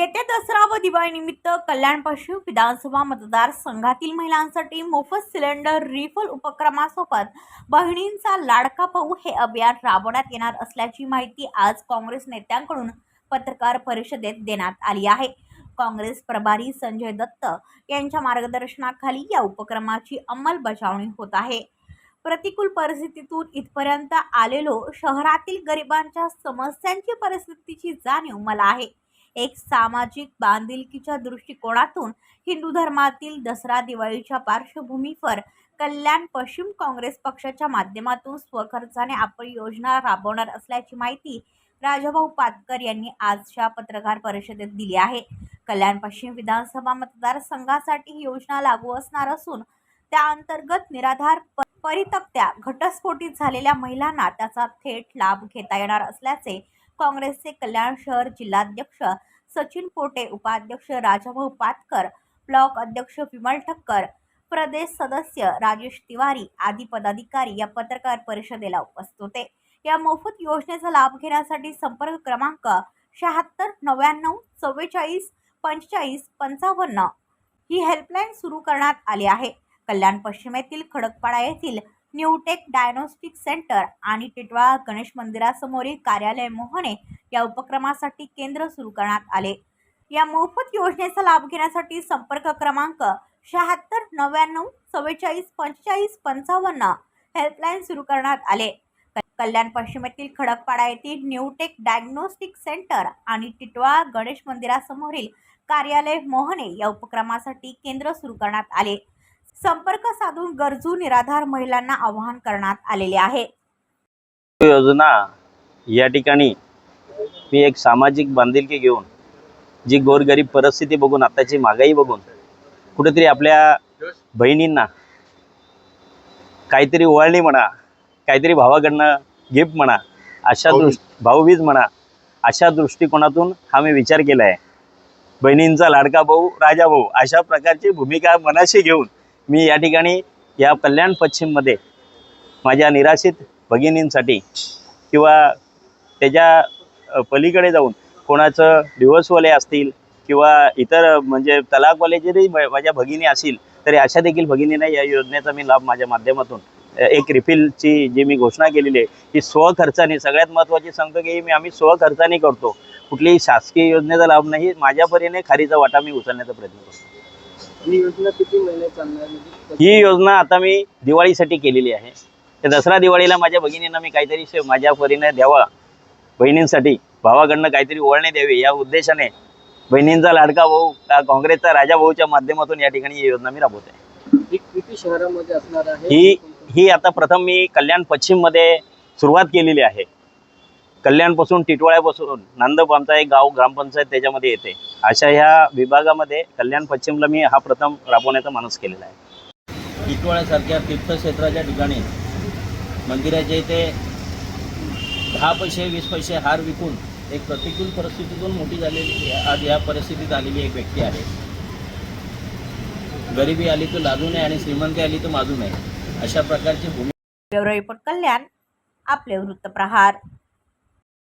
येत्या दसरा व दिवाळीनिमित्त कल्याण पश्चिम विधानसभा मतदारसंघातील महिलांसाठी मोफत सिलेंडर रिफल उपक्रमासोबत बहिणींचा लाडका भाऊ हे अभियान राबवण्यात येणार असल्याची माहिती आज काँग्रेस नेत्यांकडून पत्रकार परिषदेत देण्यात आली आहे. काँग्रेस प्रभारी संजय दत्त यांच्या मार्गदर्शनाखाली या उपक्रमाची अंमलबजावणी होत आहे. प्रतिकूल परिस्थितीतून इथपर्यंत आलेलो शहरातील गरिबांच्या समस्यांची परिस्थितीची जाणीव मला आहे. एक सामाजिक बांधिलकीच्या दृष्टिकोनातून हिंदू धर्मातील दसरा दिवाळीच्या पार्श्वभूमीवर कल्याण पश्चिम काँग्रेस पक्षाच्या माध्यमातून स्वखर्चाने आपण योजना राबवणार असल्याची माहिती राजाभाऊ पातकर यांनी आजच्या पत्रकार परिषदेत दिली आहे. कल्याण पश्चिम विधानसभा मतदारसंघासाठी ही योजना लागू असणार असून त्या अंतर्गत निराधार प- परितक्त्या घटस्फोटीत झालेल्या महिलांना त्याचा थेट लाभ घेता येणार असल्याचे काँग्रेसचे कल्याण शहर जिल्हाध्यक्ष सचिन पोटे उपाध्यक्ष राजाभाऊ पातकर ब्लॉक अध्यक्ष विमल ठक्कर प्रदेश सदस्य राजेश तिवारी आदी पदाधिकारी या पत्रकार परिषदेला उपस्थित होते. या मोफत योजनेचा लाभ घेण्यासाठी संपर्क क्रमांक शहात्तर नव्याण्णव चव्वेचाळीस पंचेचाळीस पंचावन्न ही हेल्पलाईन सुरू करण्यात आली आहे. कल्याण पश्चिमेतील खडकपाडा येथील न्यूटेक डायग्नोस्टिक सेंटर आणि टिटवाळा गणेश मंदिरासमोरील कार्यालय मोहने या उपक्रमासाठी केंद्र सुरू करण्यात आले. या मोफत योजनेचा लाभ घेण्यासाठी संपर्क क्रमांक शहात्तर नव्याण्णव चव्वेचाळीस पंचेचाळीस पंचावन्न हेल्पलाईन सुरू करण्यात आले. क- कल्याण पश्चिमेतील खडकपाडा येथील न्यूटेक डायग्नोस्टिक सेंटर आणि टिटवाळा गणेश मंदिरासमोरील कार्यालय मोहने या उपक्रमासाठी केंद्र सुरू करण्यात आले. संपर्क साधून गरजू निराधार महिलांना आवाहन करण्यात आलेले आहे. योजना या ठिकाणी मी एक सामाजिक बांधिलकी घेऊन जी गोरगरीब परिस्थिती बघून आताची महागाई बघून कुठेतरी आपल्या बहिणींना काहीतरी ओवाळणी म्हणा काहीतरी भावाकडनं गिफ्ट म्हणा अशा दृष् भाऊबीज म्हणा अशा दृष्टिकोनातून हा मी विचार केला आहे बहिणींचा लाडका भाऊ राजा भाऊ अशा प्रकारची भूमिका मनाशी घेऊन मी या ठिकाणी या कल्याण पश्चिममध्ये माझ्या निराशित भगिनींसाठी किंवा त्याच्या पलीकडे जाऊन कोणाचं डिवोर्सवाले असतील किंवा इतर म्हणजे तलाकवाले जरी म- माझ्या भगिनी असतील तरी अशा देखील भगिनींना या योजनेचा मी लाभ माझ्या माध्यमातून एक रिफिलची जी मी घोषणा केलेली आहे ती स्वखर्चाने सगळ्यात महत्त्वाची सांगतो की मी आम्ही स्वखर्चाने करतो. कुठलीही शासकीय योजनेचा लाभ नाही माझ्या परीने खारीचा वाटा मी उचलण्याचा प्रयत्न करतो. ही योजना किती महिने चालणार म्हणजे ही योजना आता मी दिवाळीसाठी केलेली आहे. तर दसरा दिवाळीला माझ्या भगिनींना मी काहीतरी शे- माझ्या परीने द्यावा. बहिणींसाठी भावाकडनं काहीतरी ओळणे द्यावी. या उद्देशाने बहिणींचा लाडका भाऊ का काँग्रेसचा राजा भाऊच्या माध्यमातून या ठिकाणी ही योजना मी राबवते. ही किती शहरामध्ये असणार आहे? ही ही आता प्रथम मी कल्याण पश्चिममध्ये सुरुवात केलेली आहे. कल्याणपासून टिटवाळ्यापासून नांदप आमचा एक गाव ग्रामपंचायत त्याच्यामध्ये येते. अशा ह्या विभागामध्ये कल्याण पश्चिमला मी हा प्रथम राबवण्याचा मानस केलेला आहे. टिटवाळ्यासारख्या तीर्थक्षेत्राच्या ठिकाणी मंदिराच्या इथे दहा पैसे वीस पैसे हार विकून एक प्रतिकूल परिस्थितीतून मोठी झालेली आज या परिस्थितीत आलेली एक व्यक्ती आहे. गरिबी आली तर लाजू नये आणि श्रीमंती आली तर माजू नये अशा प्रकारची भूमिका कल्याण आपले वृत्तप्रहार